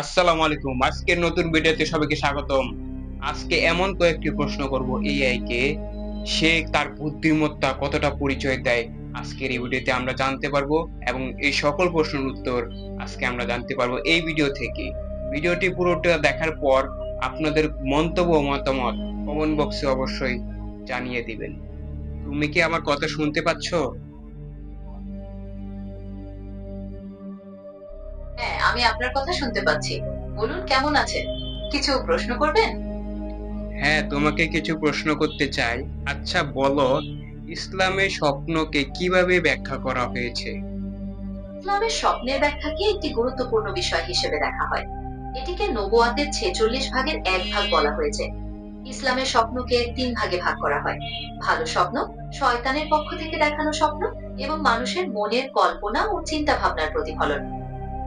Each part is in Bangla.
আসসালামু আলাইকুম আজকের নতুন ভিডিওতে সবাইকে স্বাগতম। আজকে এমন কয়েকটি প্রশ্ন করব এআই কে। সে তার বুদ্ধিমত্তা কতটা পরিচয় দেয় আজকের এই ভিডিওতে আমরা জানতে পারব এবং এই সকল প্রশ্নের উত্তর আজকে আমরা জানতে পারব এই ভিডিও থেকে। ভিডিওটি পুরোটা দেখার পর আপনাদের মন্তব্য মতামত কমেন্ট বক্সে অবশ্যই জানিয়ে দিবেন। তুমি কি আমার কথা শুনতে পাচ্ছ? আমি আপনার কথা শুনতে পাচ্ছি। বলুন কেমন আছেন? কিছু প্রশ্ন করবেন? হ্যাঁ তোমাকে কিছু প্রশ্ন করতে চাই। আচ্ছা বলো ইসলামের স্বপ্নকে কীভাবে ব্যাখ্যা করা হয়েছে? ইসলামের স্বপ্নের ব্যাখ্যাকে একটি গুরুত্বপূর্ণ বিষয় হিসেবে দেখা হয়। এটিকে নবুয়াতের ছেচল্লিশ ভাগের এক ভাগ বলা হয়েছে। ইসলামের স্বপ্নকে তিন ভাগে ভাগ করা হয়। ভালো স্বপ্ন শয়তানের পক্ষ থেকে দেখানো স্বপ্ন এবং মানুষের মনের কল্পনা ও চিন্তা ভাবনার প্রতিফলন।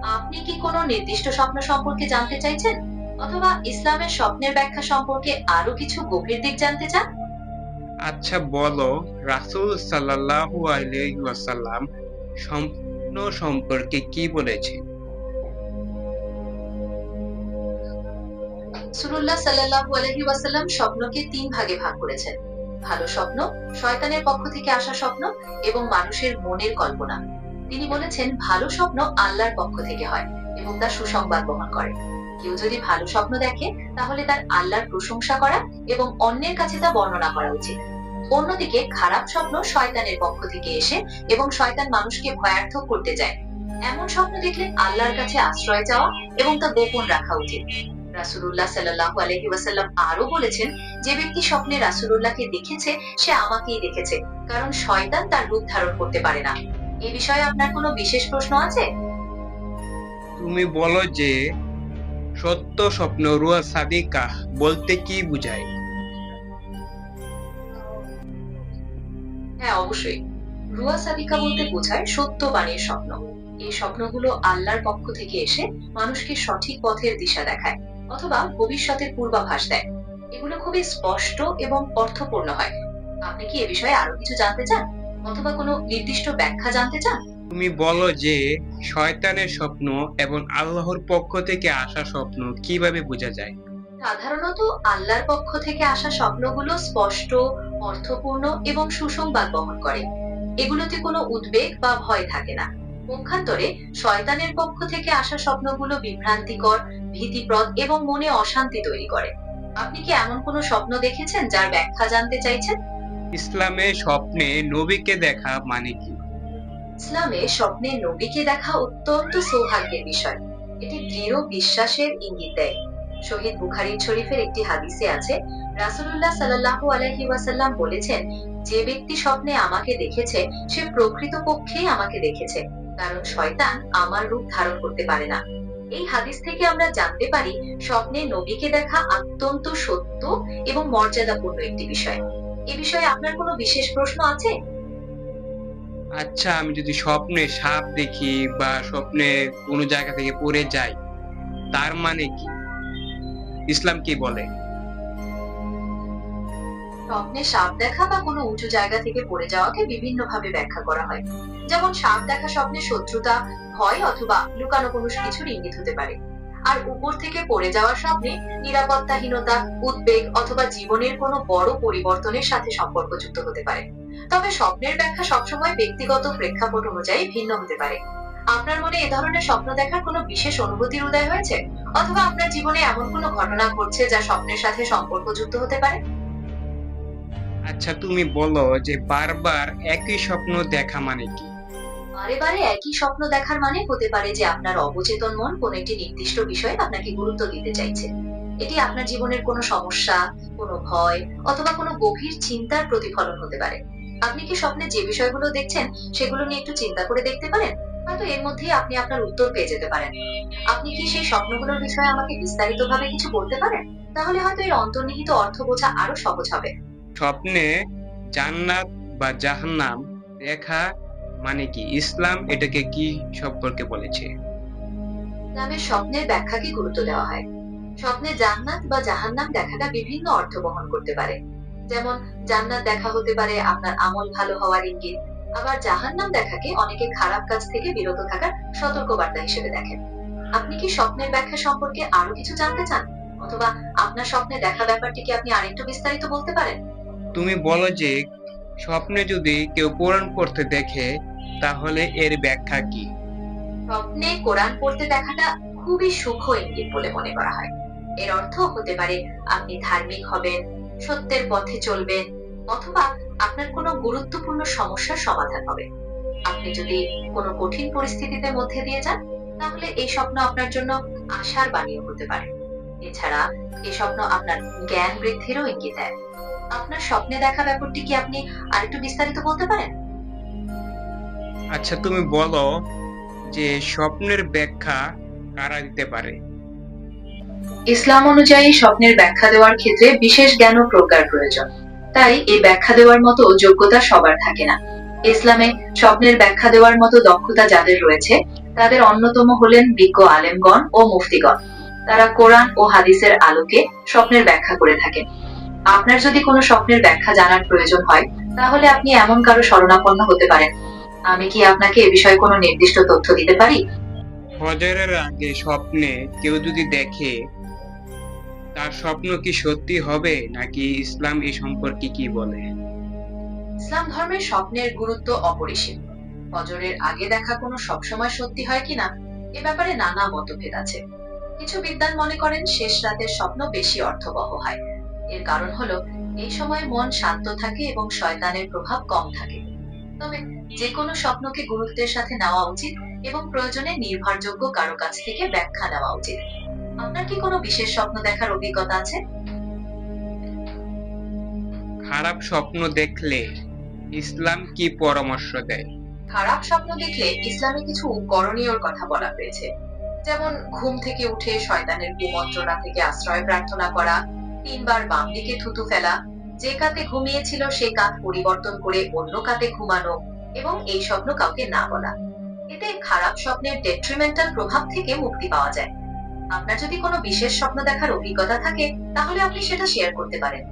আপনি কি কোনো নির্দিষ্ট স্বপ্ন সম্পর্কে জানতে চাইছেন? অথবা ইসলামের স্বপ্নের ব্যাখ্যা সম্পর্কে আরও কিছু গভীর দিক জানতে চান? আচ্ছা বলো রাসূল সাল্লাল্লাহু আলাইহি ওয়াসাল্লাম স্বপ্ন সম্পর্কে কি বলেছে সুরুল্লাহ সাল্লাল্লাহু আলাইহি ওয়াসাল্লাম স্বপ্নকে তিন ভাগে ভাগ করেছেন। ভালো স্বপ্ন শয়তানের পক্ষ থেকে আসা স্বপ্ন এবং মানুষের মনের কল্পনা। তিনি বলেছেন, ভালো স্বপ্ন আল্লাহর পক্ষ থেকে হয় এবং তা সুসংবাদ বহন করে। কেউ যদি ভালো স্বপ্ন দেখে, তাহলে তার আল্লাহর প্রশংসা করা এবং অন্যের কাছে তা বর্ণনা করা উচিত। অন্যদিকে, খারাপ স্বপ্ন শয়তানের পক্ষ থেকে এসে এবং শয়তান মানুষকে ভয়ার্থক করতে যায় এমন স্বপ্ন দেখলে আল্লাহর কাছে আশ্রয় চাওয়া এবং তা গোপন রাখা উচিত। রাসূলুল্লাহ সাল্লাল্লাহু আলাইহি ওয়াসাল্লাম আরও বলেছেন, যে ব্যক্তি স্বপ্নে রাসূলুল্লাহকে দেখেছে, সে আমাকেই দেখেছে, কারণ শয়তান তার রূপ ধারণ করতে পারে না। এই বিষয়ে আপনার কোনো বিশেষ প্রশ্ন আছে? তুমি বলো যে সত্য স্বপ্ন রুয়া সাদিকা বলতে কি বোঝায়? হ্যাঁ অবশ্যই। রুয়া সাদিকা বলতে বোঝায় সত্যবাণীর স্বপ্ন। এই স্বপ্নগুলো আল্লাহর পক্ষ থেকে এসে মানুষকে সঠিক পথের দিশা দেখায় অথবা ভবিষ্যতের পূর্বাভাস দেয়। এগুলো খুবই স্পষ্ট এবং অর্থপূর্ণ হয়। আপনি কি এ বিষয়ে আরও কিছু জানতে চান? অথবা কোনো নির্দিষ্ট ব্যাখ্যা জানতে চান? তুমি বলো যে শয়তানের স্বপ্ন এবং আল্লাহর পক্ষ থেকে আসা স্বপ্ন কীভাবে বোঝা যায়? সাধারণত আল্লাহর পক্ষ থেকে আসা স্বপ্নগুলো স্পষ্ট অর্থপূর্ণ এবং সুসংবাদ বহন করে। এগুলোতে কোনো উদ্বেগ বা ভয় থাকে না। পক্ষান্তরে শয়তানের পক্ষ থেকে আসা স্বপ্নগুলো বিভ্রান্তিকর ভীতিপ্রদ এবং মনে অশান্তি তৈরি করে। আপনি কি এমন কোনো স্বপ্ন দেখেছেন যার ব্যাখ্যা জানতে চাইছেন? ইসলামের স্বপ্নে নবীকে দেখা মানে কি? ইসলামে স্বপ্নে নবীকে দেখা অত্যন্ত সৌভাগ্যের বিষয়। এটি দৃঢ় বিশ্বাসের ইঙ্গিত দেয়। শহীদ বুখারীর শরীফের একটি হাদিসে আছে, রাসূলুল্লাহ সাল্লাল্লাহু আলাইহি ওয়াসাল্লাম বলেছেন, যে ব্যক্তি স্বপ্নে আমাকে দেখেছে, সে প্রকৃতপক্ষেই আমাকে দেখেছে, কারণ শয়তান আমার রূপ ধারণ করতে পারে না। এই হাদিস থেকে আমরা জানতে পারি, স্বপ্নে নবীকে দেখা অত্যন্ত সত্য এবং মর্যাদাপূর্ণ একটি বিষয়। এ বিষয়ে আপনার কোনো বিশেষ প্রশ্ন আছে? আচ্ছা আমি যদি স্বপ্নে সাপ দেখি বা স্বপ্নে কোনো জায়গা থেকে পড়ে যাই তার মানে কি? ইসলাম কি বলে? স্বপ্নে সাপ দেখা বা কোনো উঁচু জায়গা থেকে পড়ে যাওয়াকে বিভিন্ন ভাবে ব্যাখ্যা করা হয়। যেমন সাপ দেখা স্বপ্নে শত্রুতা ভয় অথবা লুকানো কোনো কিছুর ইঙ্গিত হতে পারে। আর উপর থেকে পড়ে যাওয়ার স্বপ্নে নিরাপত্তাহীনতা, উদ্বেগ অথবা জীবনের কোনো বড় পরিবর্তনের সাথে সম্পর্কযুক্ত হতে পারে। তবে স্বপ্নের ব্যাখ্যা সবসময় ব্যক্তিগত প্রেক্ষাপট অনুযায়ী ভিন্ন হতে পারে। আপনার মনে এ ধরনের স্বপ্ন দেখার কোনো বিশেষ অনুভূতির উদয় হয়েছে? অথবা আপনার জীবনে এমন কোনো ঘটনা ঘটছে যা স্বপ্নের সাথে সম্পর্কযুক্ত হতে পারে? আচ্ছা তুমি বলো যে বারবার একই স্বপ্ন দেখা মানে কি? বারে বারে একই স্বপ্ন দেখার মানে হতে পারে যে আপনার অবচেতন মন কোনো একটি নির্দিষ্ট বিষয়ে আপনাকে গুরুত্ব দিতে চাইছে। এটি আপনার জীবনের কোনো সমস্যা, কোনো ভয় অথবা কোনো গভীর চিন্তার প্রতিফলন হতে পারে। আপনি কি স্বপ্নে যে বিষয়গুলো দেখছেন, সেগুলো নিয়ে একটু চিন্তা করে দেখতে পারেন? হয়তো এর মধ্যেই আপনি আপনার উত্তর পেয়ে যেতে পারেন। আপনি কি সেই স্বপ্নগুলোর বিষয়ে আমাকে বিস্তারিতভাবে কিছু বলতে পারেন? তাহলে হয়তো এর অন্তর্নিহিত অর্থ বোঝা আরও সহজ হবে। স্বপ্নে জান্নাত বা জাহান্নাম দেখা মানে কি? ইসলাম এটাকে কি সম্পর্কে বলেছে? ইসলামের স্বপ্নের ব্যাখ্যাকে গুরুত্ব দেওয়া হয়? স্বপ্নে জান্নাত বা জাহান্নাম দেখাটা বিভিন্ন অর্থ বহন করতে পারে। যেমন জান্নাত দেখা হতে পারে আপনার আমল ভালো হওয়ার ইঙ্গিত। আবার জাহান্নাম দেখাকে অনেকে খারাপ কাজ থেকে বিরত থাকার সতর্কবার্তা হিসেবে দেখেন। আপনি কি স্বপ্নের ব্যাখ্যা সম্পর্কে আরও কিছু জানতে চান? অথবা আপনার স্বপ্নে দেখা ব্যাপারটি কি আপনি আরেকটু বিস্তারিত বলতে পারেন? তুমি বলো যে স্বপ্নে যদি কেউ কোরআন পড়তে দেখে তাহলে এর ব্যাখ্যা কি? স্বপ্নে কোরআন পড়তে দেখাটা খুবই সুখ ইঙ্গিত বলে মনে করা হয়। এর অর্থ হতে পারে, আপনি ধার্মিক হবেন, সত্যের পথে চলবেন, অথবা আপনার কোনো গুরুত্বপূর্ণ সমস্যার সমাধান হবে। আপনি যদি কোনো কঠিন পরিস্থিতিতে মধ্যে দিয়ে যান, তাহলে এই স্বপ্ন আপনার জন্য আশার বাণীও হতে পারে। এছাড়া, এই স্বপ্ন আপনার জ্ঞান বৃদ্ধিরও ইঙ্গিত দেয়। আপনার স্বপ্নে দেখা ব্যাপারটি কি আপনি আরেকটু বিস্তারিত বলতে পারেন? আচ্ছা তুমি বলো যে স্বপ্নের ব্যাখ্যা কারা দিতে পারে? ইসলাম অনুযায়ী স্বপ্নের ব্যাখ্যা দেওয়ার ক্ষেত্রে বিশেষ জ্ঞান ও প্রজ্ঞার প্রয়োজন। তাই এই ব্যাখ্যা দেওয়ার মতো যোগ্যতা সবার থাকে না। ইসলামে স্বপ্নের ব্যাখ্যা দেওয়ার মতো দক্ষতা যাদের রয়েছে, তাদের অন্যতম হলেন বিজ্ঞ আলেমগণ ও মুফতিগণ। তারা কোরআন ও হাদিসের আলোকে স্বপ্নের ব্যাখ্যা করে থাকেন। আপনার যদি কোনো স্বপ্নের ব্যাখ্যা জানার প্রয়োজন হয়, তাহলে আপনি এমন কারও শরণাপন্ন হতে পারেন। আমি কি আপনাকে এ বিষয়ে কোনো নির্দিষ্ট তথ্য দিতে পারি? ফজরের আগে স্বপ্নে কেউ যদি দেখে তার স্বপ্ন কি সত্যি হবে নাকি ইসলাম এই সম্পর্কে কি বলে? ইসলাম ধর্মের স্বপ্নের গুরুত্ব অপরিসীম। ফজরের আগে দেখা কোনো সবসময় সত্যি হয় কিনা এ ব্যাপারে নানা মতভেদ আছে। কিছু বিদ্বান মনে করেন শেষ রাতের স্বপ্ন বেশি অর্থবহ হয়। এর কারণ হলো এই সময় মন শান্ত থাকে এবং শয়তানের প্রভাব কম থাকে। তবে যে কোনো স্বপ্নকে গুরুত্বের সাথে নেওয়া উচিত এবং প্রয়োজনে নির্ভরযোগ্য কারও কাছ থেকে ব্যাখ্যা নেওয়া উচিত। আপনার কি কোনো বিশেষ স্বপ্ন দেখার অভিজ্ঞতা আছে? খারাপ স্বপ্ন দেখলে ইসলাম কি পরামর্শ দেয়? খারাপ স্বপ্ন দেখলে ইসলামে কিছু করণীয়র কথা বলা হয়েছে। যেমন ঘুম থেকে উঠে শয়তানের কুমন্ত্রণা থেকে আশ্রয় প্রার্থনা করা তিনবার বাম দিকে থুতু ফেলা যে কাতে ঘুমিয়েছিল সে কাত পরিবর্তন করে অন্য কাতে ঘুমানো এবং এই স্বপ্ন কাউকে না বলা। এতে খারাপ স্বপ্নের ডেট্রিমেন্টাল প্রভাব থেকে মুক্তি পাওয়া যায়। আপনার যদি কোনো বিশেষ স্বপ্ন দেখার অভিজ্ঞতা থাকে তাহলে আপনি সেটা শেয়ার করতে পারেন।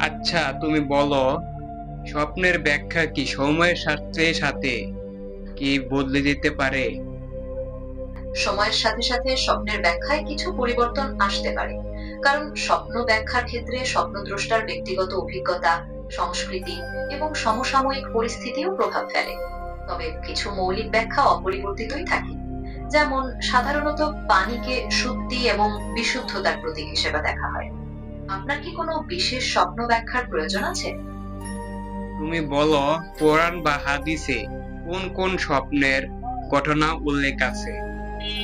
আচ্ছা তুমি বলো স্বপ্নের ব্যাখ্যা কি সময়ের সাথে সাথে কি বদলে যেতে পারে? সময়ের সাথে সাথে স্বপ্নের ব্যাখ্যায় কিছু পরিবর্তন আসতে পারে। কারণ স্বপ্ন ব্যাখ্যার ক্ষেত্রে স্বপ্নদ্রষ্টার ব্যক্তিগত অভিজ্ঞতা সংস্কৃতি এবং সমসাময়িক পরিস্থিতিও প্রভাব ফেলে। তবে কিছু মৌলিক ব্যাখ্যা অপরিবর্তিতই থাকে যেমন সাধারণত পানিকে শুদ্ধি এবং বিশুদ্ধতার প্রতীক হিসেবে দেখা হয়। আপনার কি কোনো বিশেষ স্বপ্ন ব্যাখ্যার প্রয়োজন আছে? তুমি বলো কোরআন বা হাদিসে কোন কোন স্বপ্নের ঘটনা উল্লেখ আছে?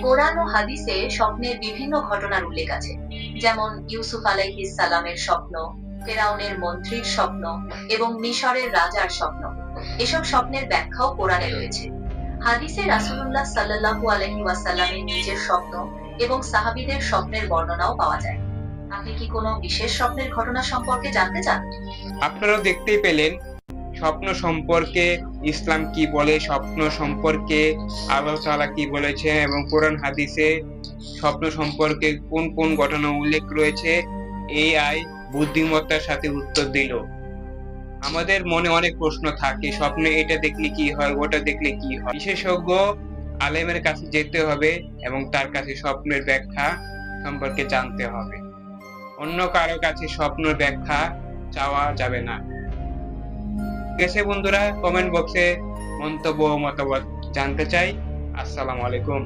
কোরআন ও হাদিসে স্বপ্নের বিভিন্ন ঘটনার উল্লেখ আছে। যেমন ইউসুফ আলাইহিস সালামের স্বপ্ন, ফেরাউনের মন্ত্রীর স্বপ্ন এবং মিশরের রাজার স্বপ্ন। এসব স্বপ্নের ব্যাখ্যাও কোরআনে রয়েছে। হাদিসে রাসূলুল্লাহ সাল্লাল্লাহু আলাইহি ওয়াসাল্লামের নিজের স্বপ্ন এবং সাহাবীদের স্বপ্নের বর্ণনাও পাওয়া যায়। আপনি কি কোনো বিশেষ স্বপ্নের ঘটনা সম্পর্কে জানতে চান? আপনারা দেখতেই পেলেন স্বপ্ন সম্পর্কে ইসলাম কি বলে, স্বপ্ন সম্পর্কে আল্লাহ তাআলা কি বলেছে এবং কোরআন হাদিসে স্বপ্ন সম্পর্কে কোন কোন ঘটনা উল্লেখ রয়েছে, এআই বুদ্ধিমত্তার সাথে উত্তর দিল। আমাদের মনে অনেক প্রশ্ন থাকে, স্বপ্নে এটা দেখলে কি হয়, ওটা দেখলে কি হয়? বিশেষজ্ঞ আলেমের কাছে যেতে হবে এবং তার কাছে স্বপ্নের ব্যাখ্যা সম্পর্কে জানতে হবে। অন্য কারও কাছে স্বপ্নের ব্যাখ্যা চাওয়া যাবে না। আছে বন্ধুরা কমেন্ট বক্সে মন্তব্য মতামত জানতে চাই। আসসালামু আলাইকুম।